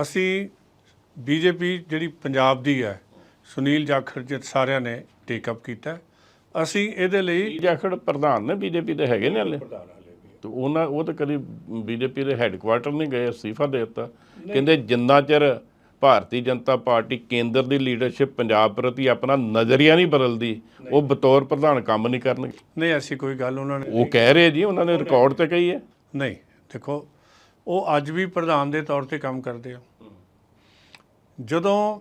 ਅਸੀਂ ਬੀਜੇਪੀ ਜਿਹੜੀ ਪੰਜਾਬ ਦੀ ਹੈ ਸੁਨੀਲ ਜਾਖੜ ਜੀ ਸਾਰਿਆਂ ਨੇ ਟੇਕ ਅਪ ਕੀਤਾ ਅਸੀਂ ਇਹਦੇ ਲਈ ਜਾਖੜ ਪ੍ਰਧਾਨ ਨੇ ਬੀਜੇਪੀ ਦੇ ਹੈਗੇ ਨੇ ਹਲੇ? ਤੇ ਉਹਨਾਂ ਉਹ ਤਾਂ ਕਦੀ ਬੀਜੇਪੀ ਦੇ ਹੈੱਡਕੁਆਟਰ ਨਹੀਂ ਗਏ ਅਸਤੀਫਾ ਦੇ ਦਿੱਤਾ। ਕਹਿੰਦੇ ਜਿੰਨਾ ਚਿਰ ਭਾਰਤੀ ਜਨਤਾ ਪਾਰਟੀ ਕੇਂਦਰ ਦੀ ਲੀਡਰਸ਼ਿਪ ਪੰਜਾਬ ਪ੍ਰਤੀ ਆਪਣਾ ਨਜ਼ਰੀਆ ਨਹੀਂ ਬਦਲਦੀ ਉਹ ਬਤੌਰ ਪ੍ਰਧਾਨ ਕੰਮ ਨਹੀਂ ਕਰਨਗੇ। ਨਹੀਂ ਐਸੀ ਕੋਈ ਗੱਲ ਉਹਨਾਂ ਨੇ ਉਹ ਕਹਿ ਰਹੇ ਜੀ ਉਹਨਾਂ ਨੇ ਰਿਕਾਰਡ ਤੇ ਕਹੀ ਹੈ। ਨਹੀਂ ਦੇਖੋ ਉਹ ਅੱਜ ਵੀ ਪ੍ਰਧਾਨ ਦੇ ਤੌਰ ਤੇ ਕੰਮ ਕਰਦੇ ਆ। ਜਦੋਂ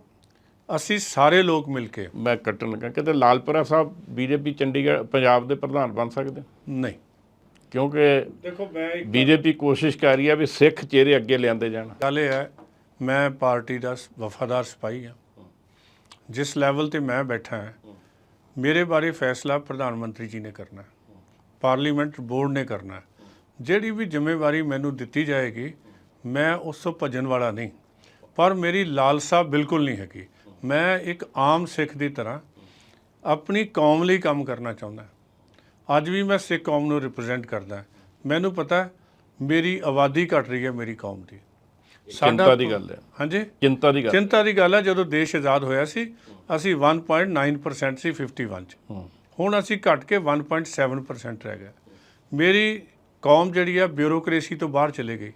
ਅਸੀਂ ਸਾਰੇ ਲੋਕ ਮਿਲ ਕੇ ਮੈਂ ਕੱਟਣ ਲੱਗਾ ਕਿਤੇ ਲਾਲਪੁਰਾ ਸਾਹਿਬ ਬੀਜੇਪੀ ਚੰਡੀਗੜ੍ਹ ਪੰਜਾਬ ਦੇ ਪ੍ਰਧਾਨ ਬਣ ਸਕਦੇ? ਨਹੀਂ। ਕਿਉਂਕਿ ਦੇਖੋ ਮੈਂ ਬੀਜੇਪੀ ਕੋਸ਼ਿਸ਼ ਕਰ ਰਹੀ ਹੈ ਵੀ ਸਿੱਖ ਚਿਹਰੇ ਅੱਗੇ ਲਿਆਂਦੇ ਜਾਣ। ਗੱਲ ਇਹ ਹੈ ਮੈਂ ਪਾਰਟੀ ਦਾ ਵਫਾਦਾਰ ਸਿਪਾਹੀ ਹਾਂ ਜਿਸ ਲੈਵਲ ਤੇ ਮੈਂ ਬੈਠਾ ਹਾਂ ਮੇਰੇ ਬਾਰੇ ਫੈਸਲਾ ਪ੍ਰਧਾਨ ਮੰਤਰੀ ਜੀ ਨੇ ਕਰਨਾ ਹੈ। ਪਾਰਲੀਮੈਂਟ ਬੋਰਡ ਨੇ ਕਰਨਾ ਹੈ। ਜਿਹੜੀ ਵੀ ਜ਼ਿੰਮੇਵਾਰੀ ਮੈਨੂੰ ਦਿੱਤੀ ਜਾਏਗੀ ਮੈਂ ਉਸ ਤੋਂ ਭੱਜਣ ਵਾਲਾ ਨਹੀਂ। ਪਰ ਮੇਰੀ ਲਾਲਸਾ ਬਿਲਕੁਲ ਨਹੀਂ ਹੈਗੀ। ਮੈਂ ਇੱਕ ਆਮ ਸਿੱਖ ਦੀ ਤਰ੍ਹਾਂ ਆਪਣੀ ਕੌਮ ਲਈ ਕੰਮ ਕਰਨਾ ਚਾਹੁੰਦਾ ਅੱਜ ਵੀ ਮੈਂ ਸਿੱਖ ਕੌਮ ਨੂੰ ਰਿਪਰੈਜ਼ੈਂਟ ਕਰਦਾ ਮੈਨੂੰ ਪਤਾ ਮੇਰੀ ਆਬਾਦੀ ਘਟ ਰਹੀ ਹੈ ਮੇਰੀ ਕੌਮ ਦੀ। ਚਿੰਤਾ ਦੀ ਗੱਲ ਹੈ। ਹਾਂਜੀ? ਚਿੰਤਾ ਦੀ ਗੱਲ ਚਿੰਤਾ ਦੀ ਗੱਲ ਹੈ ਜਦੋਂ ਦੇਸ਼ ਆਜ਼ਾਦ ਹੋਇਆ ਸੀ ਅਸੀਂ 1.9% ਸੀ 51 ਚ। ਹੁਣ ਅਸੀਂ ਘਟ ਕੇ 1.7% ਰਹਿ ਗਏ। ਮੇਰੀ ਕੌਮ ਜਿਹੜੀ ਆ ਬਿਊਰੋਕ੍ਰੇਸੀ ਤੋਂ ਬਾਹਰ ਚਲੇ ਗਈ।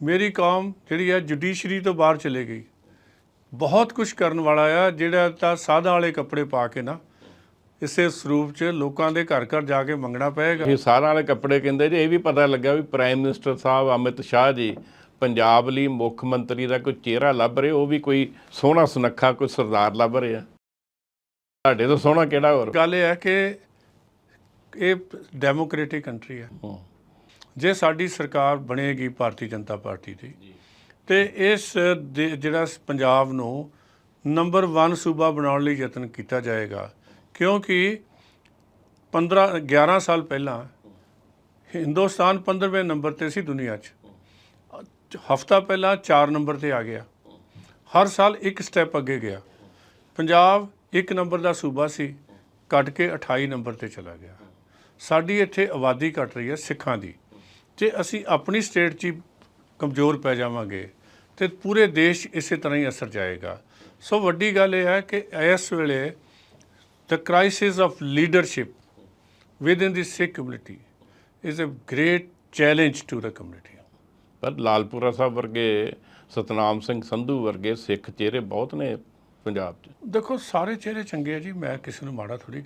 ਮੇਰੀ ਕੌਮ ਜਿਹੜੀ ਆ ਜੁਡੀਸ਼ਰੀ ਤੋਂ ਬਾਹਰ ਚਲੇ ਗਈ। ਬਹੁਤ ਕੁਝ ਕਰਨ ਵਾਲਾ ਆ ਜਿਹੜਾ ਤਾਂ ਸਾਦਾ ਵਾਲੇ ਕੱਪੜੇ ਪਾ ਕੇ ਨਾ ਇਸੇ ਸਰੂਪ ਚ ਲੋਕਾਂ ਦੇ ਘਰ ਘਰ ਜਾ ਕੇ ਮੰਗਣਾ ਪਏਗਾ। ਇਹ ਸਾਰਿਆਂ ਵਾਲੇ ਕੱਪੜੇ ਕਹਿੰਦੇ ਜੀ ਇਹ ਵੀ ਪਤਾ ਲੱਗਾ ਵੀ ਪ੍ਰਾਈਮ ਮਿਨਿਸਟਰ ਸਾਹਿਬ ਅਮਿਤ ਸ਼ਾਹ ਜੀ ਪੰਜਾਬ ਲਈ ਮੁੱਖ ਮੰਤਰੀ ਦਾ ਕੋਈ ਚਿਹਰਾ ਲੱਭ ਰਹੇ ਉਹ ਵੀ ਕੋਈ ਸੋਹਣਾ ਸੁਨੱਖਾ ਕੋਈ ਸਰਦਾਰ ਲੱਭ ਰਹੇ ਆ। ਤੁਹਾਡੇ ਤੋਂ ਸੋਹਣਾ ਕਿਹੜਾ ਹੋਰ? ਗੱਲ ਇਹ ਹੈ ਕਿ ਇਹ ਡੈਮੋਕ੍ਰੈਟਿਕ ਕੰਟਰੀ ਹੈ ਹੂੰ। ਜੇ ਸਾਡੀ ਸਰਕਾਰ ਬਣੇਗੀ ਭਾਰਤੀ ਜਨਤਾ ਪਾਰਟੀ ਦੀ ਤੇ ਇਸ ਜਿਹੜਾ ਪੰਜਾਬ ਨੂੰ ਨੰਬਰ 1 ਸੂਬਾ ਬਣਾਉਣ ਲਈ ਯਤਨ ਕੀਤਾ ਜਾਏਗਾ ਕਿਉਂਕਿ 15 11 ਸਾਲ ਪਹਿਲਾਂ ਹਿੰਦੁਸਤਾਨ 15ਵੇਂ ਨੰਬਰ ਤੇ ਸੀ ਦੁਨੀਆ 'ਚ। ਹਫਤਾ ਪਹਿਲਾਂ 4 ਨੰਬਰ ਤੇ ਆ ਗਿਆ। ਹਰ ਸਾਲ ਇੱਕ ਸਟੈਪ ਅੱਗੇ ਗਿਆ। ਪੰਜਾਬ ਇੱਕ ਨੰਬਰ ਦਾ ਸੂਬਾ ਸੀ ਘਟ ਕੇ 28 ਨੰਬਰ ਤੇ ਚਲਾ ਗਿਆ। ਸਾਡੀ ਇੱਥੇ ਆਬਾਦੀ ਘਟ ਰਹੀ ਹੈ ਸਿੱਖਾਂ ਦੀ। ਜੇ ਅਸੀਂ ਆਪਣੀ ਸਟੇਟ 'ਚ ਕਮਜ਼ੋਰ ਪੈ ਜਾਵਾਂਗੇ ਤੇ ਪੂਰੇ ਦੇਸ਼ 'ਚ ਇਸੇ ਤਰ੍ਹਾਂ ਹੀ ਅਸਰ ਜਾਏਗਾ ਸੋ ਵੱਡੀ ਗੱਲ ਇਹ ਹੈ ਕਿ ਇਸ ਵੇਲੇ the crisis of leadership within the Sikh community is a great challenge to the community. ਪਰ ਲਾਲਪੁਰਾ ਸਾਹਿਬ ਵਰਗੇ ਸਤਨਾਮ ਸਿੰਘ ਸੰਧੂ ਵਰਗੇ ਸਿੱਖ ਚਿਹਰੇ ਬਹੁਤ ਨੇ ਪੰਜਾਬ 'ਚ ਦੇਖੋ ਸਾਰੇ ਚਿਹਰੇ ਚੰਗੇ ਆ ਜੀ ਮੈਂ ਕਿਸੇ ਨੂੰ ਮਾੜਾ ਥੋੜੀ